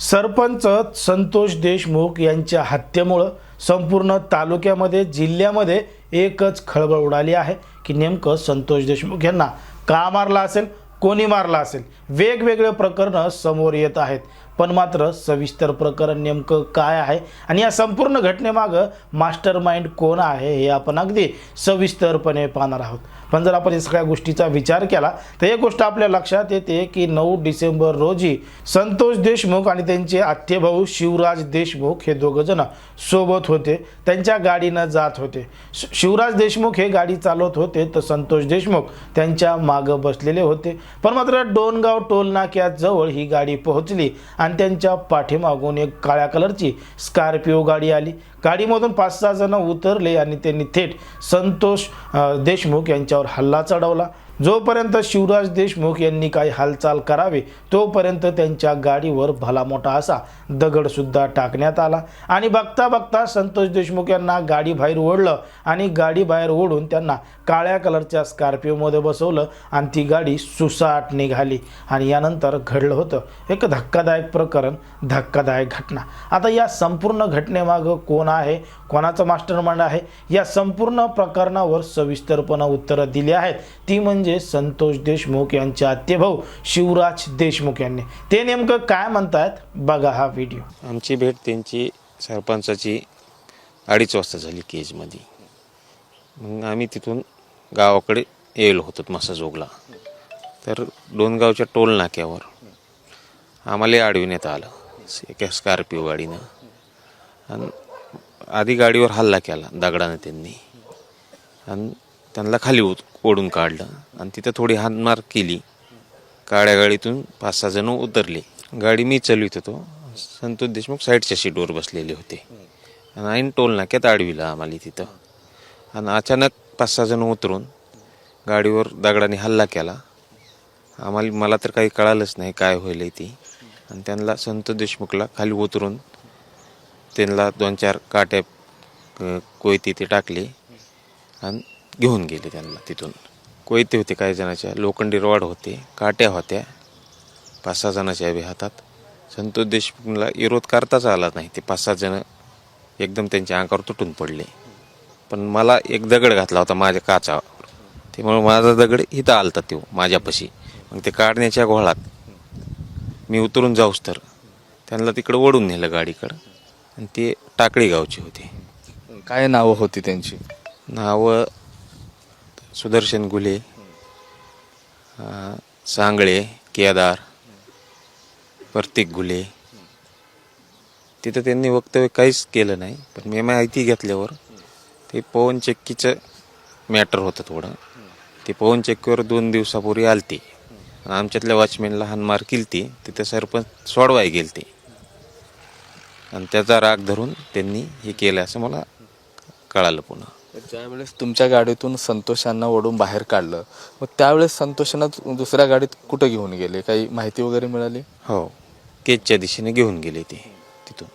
सरपंच संतोष देशमुख यांच्या हत्येमुळं संपूर्ण तालुक्यामध्ये जिल्ह्यामध्ये एकच खळबळ उडाली आहे की नेमकं संतोष देशमुख यांना का मारला असेल कोणी मारला असेल? वेगवेगळे प्रकरणं समोर येत आहेत. पण मात्र सविस्तर प्रकरण नेमकं काय आहे आणि या संपूर्ण घटनेमागं मास्टर माइंड कोण आहे हे आपण अगदी सविस्तरपणे पाहणार आहोत. पण जर आपण या सगळ्या गोष्टीचा विचार केला तर एक गोष्ट आपल्या लक्षात येते की नऊ डिसेंबर रोजी संतोष देशमुख आणि त्यांचे आत्तेभाऊ शिवराज देशमुख हे दोघं जण सोबत होते. त्यांच्या गाडीनं जात होते. शिवराज देशमुख हे गाडी चालवत होते तर संतोष देशमुख त्यांच्या मागं बसलेले होते. पण मात्र डोनगाव टोल नाक्याजवळ ही गाडी पोहोचली आणि त्यांच्या पाठीमागून एक काळ्या कलरची स्कॉर्पिओ गाडी आली. गाडीमधून पाच सहा जण उतरले आणि त्यांनी थेट संतोष देशमुख यांच्यावर हल्ला चढवला. जोपर्यंत शिवराज देशमुख यांनी काही हालचाल करावी तोपर्यंत त्यांच्या गाडीवर भला मोठा असा दगडसुद्धा टाकण्यात आला. आणि बघता बघता संतोष देशमुख यांना गाडी बाहेर ओढलं आणि गाडी बाहेर ओढून त्यांना काळ्या कलरच्या स्कॉर्पिओमध्ये बसवलं आणि ती गाडी सुसाट निघाली. आणि यानंतर घडलं होतं एक धक्कादायक प्रकरण धक्कादायक घटना. आता या संपूर्ण घटनेमागं कोण आहे? कोणाचं मास्टर माइंड आहे? या संपूर्ण प्रकरणावर सविस्तरपणे उत्तरं दिली आहेत. ती म्हणजे म्हणजे संतोष देशमुख यांचे आत्यभाऊ शिवराज देशमुख यांनी. ते नेमकं काय म्हणतात बघा हा व्हिडिओ आमची भेट त्यांची सरपंचाची अडीच वाजता झाली केजमध्ये. मग आम्ही तिथून गावाकडे येलो होतो मसाजोगला. तर दोन गावच्या टोल नाक्यावर आम्हाला अडविण्यात आलं. एका स्कॉर्पिओ गाडीनं. आणि आधी गाडीवर हल्ला केला दगडानं त्यांनी. आणि त्यांना खाली उत ओढून काढलं आणि तिथं थोडी हानमार केली. काळ्या गाडीतून पाच सहा जण उतरले. गाडी मी चालवित होतो. संतोष देशमुख साईडच्या सीटवर बसलेले होते. आणि आईन टोल नाक्यात अडविलं आम्हाला तिथं. आणि अचानक पाच सहा जण उतरून गाडीवर दगडाने हल्ला केला. आम्हाला मला तर काही कळालंच नाही काय होईल ती. आणि त्यांना संतोष देशमुखला खाली उतरून त्यांना दोन चार काट्या कोयती ते टाकले. आणि घेऊन गेले त्यांना तिथून. कोयते होते काही जणाच्या लोखंडी रॉड होते काट्या होत्या पाच सहा जणाच्या बी हातात. संतोष देशमुखला विरोध करताच आला नाही. ते पाच सहा जण एकदम त्यांच्या अंगावर तुटून पडले. पण मला एक दगड घातला होता माझ्या काचावर. त्यामुळे माझा दगड इथं आलता तो माझ्यापाशी. मग ते काढण्याच्या घोळात मी उतरून जाऊस तर. त्यांना तिकडं ओढून नेलं गाडीकडं. आणि ते टाकळी गावचे होते. काय नावं होती त्यांची? नावं सुदर्शन गुले सांगळे केदार प्रतीक गुले. तिथं त्यांनी वक्तव्य काहीच केलं नाही पण मी माहिती घेतल्यावर ते पवन चक्कीचं मॅटर होतं थोडं. ते पवन चक्कीवर दोन दिवसापूर्वी आलती. आमच्यातल्या वॉचमॅनला हानमार केलती तिथं सरपंच सोडवाय गेलती. आणि त्याचा राग धरून त्यांनी हे केलं असं मला कळालं पुन्हा. ज्यावेळेस तुमच्या गाडीतून संतोषांना ओढून बाहेर काढलं मग त्यावेळेस संतोषांना दुसऱ्या गाडीत कुठं घेऊन गेले? काही माहिती वगैरे मिळाली? हो. केजच्या दिशेने घेऊन गेले ते तिथून.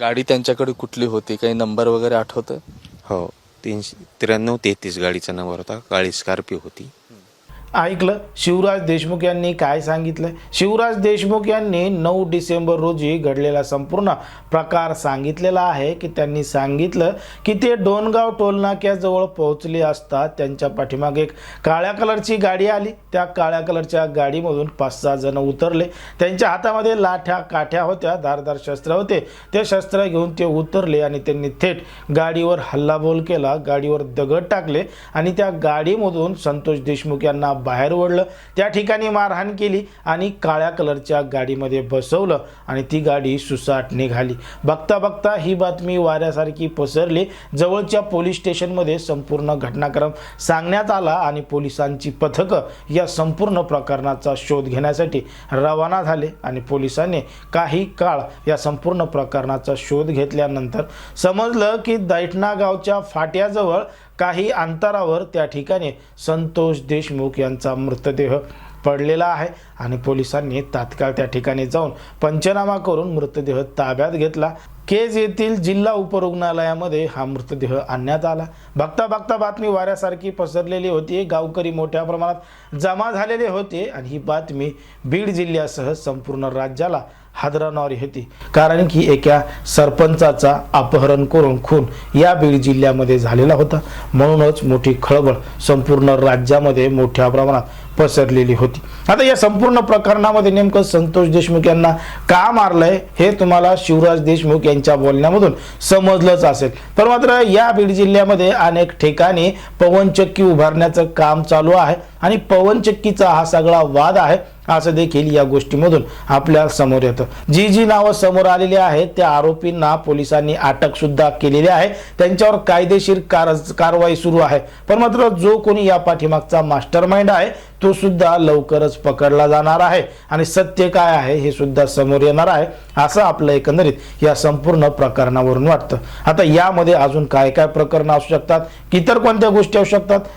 गाडी त्यांच्याकडे कुठली होती? काही नंबर वगैरे आठवतं हो. तीनशे त्र्याण्णव तेहतीस गाडीचा नंबर होता. काळी स्कॉर्पिओ होती. ऐकलं? शिवराज देशमुख यांनी काय सांगितलं? शिवराज देशमुख यांनी नऊ डिसेंबर रोजी घडलेला संपूर्ण प्रकार सांगितलेला आहे की त्यांनी सांगितलं की ते डोनगाव टोलनाक्याजवळ पोहोचले असता त्यांच्या पाठीमागे एक काळ्या कलरची गाडी आली. त्या काळ्या कलरच्या गाडीमधून पाच सहा जण उतरले. त्यांच्या हातामध्ये लाठ्या काठ्या होत्या धारदार शस्त्र होते. ते शस्त्र घेऊन ते उतरले आणि त्यांनी थेट गाडीवर हल्लाबोल केला. गाडीवर दगड टाकले आणि त्या गाडीमधून संतोष देशमुख यांना बाहेर ओढलं. त्या ठिकाणी मारहाण केली आणि काळ्या कलरच्या गाडीमध्ये बसवलं आणि ती गाडी सुसाट निघाली. बघता बघता ही बातमी वाऱ्यासारखी पसरली. जवळच्या पोलीस स्टेशनमध्ये संपूर्ण घटनाक्रम सांगण्यात आला आणि पोलिसांची पथकं या संपूर्ण प्रकरणाचा शोध घेण्यासाठी रवाना झाले आणि पोलिसांनी काही काळ या संपूर्ण प्रकरणाचा शोध घेतल्यानंतर समजलं की दैठणा गावच्या फाट्याजवळ काही अंतरावर त्या ठिकाणी संतोष देशमुख यांचा मृतदेह पडलेला आहे आणि पोलिसांनी तात्काळ त्या ठिकाणी जाऊन पंचनामा करून मृतदेह ताब्यात घेतला. केज येथील जिल्हा उपरुग्णालयामध्ये हा मृतदेह आणण्यात आला. बघता बघता बातमी वाऱ्यासारखी पसरलेली होती. गावकरी मोठ्या प्रमाणात जमा झालेले होते आणि ही बातमी बीड जिल्ह्यासह संपूर्ण राज्याला हादरवणारी होती. कारण की एका सरपंचाचा अपहरण करून खून या बीड जिल्ह्यामध्ये झालेला होता. म्हणूनच मोठी खळबळ संपूर्ण राज्यामध्ये मोठ्या प्रमाणात पसरलेली होती. आता या संपूर्ण प्रकरणामध्ये नेमकं संतोष देशमुख यांना का मारलंय हे तुम्हाला शिवराज देशमुख यांच्या बोलण्यामधून समजलंच असेल. तर मात्र या बीड जिल्ह्यामध्ये अनेक ठिकाणी पवनचक्की उभारण्याचं काम चालू आहे आणि पवनचक्कीचा हा सगळा वाद आहे. असं देखील या गोष्टीमधून आपल्यासमोर येतं. जी जी नावं समोर आलेली आहेत त्या आरोपींना पोलिसांनी अटक सुद्धा केलेली आहे. त्यांच्यावर कायदेशीर कार कारवाई सुरू आहे. पण मात्र जो कोणी या पाठीमागचा मास्टर माइंड आहे तो सुद्धा लवकरच पकडला जाणार आहे. आणि सत्य काय आहे हे सुद्धा समोर येणार आहे असं आपलं एकंदरीत या संपूर्ण प्रकरणावरून वाटतं. आता यामध्ये अजून काय काय प्रकरणं असू शकतात? इतर कोणत्या गोष्टी असू शकतात?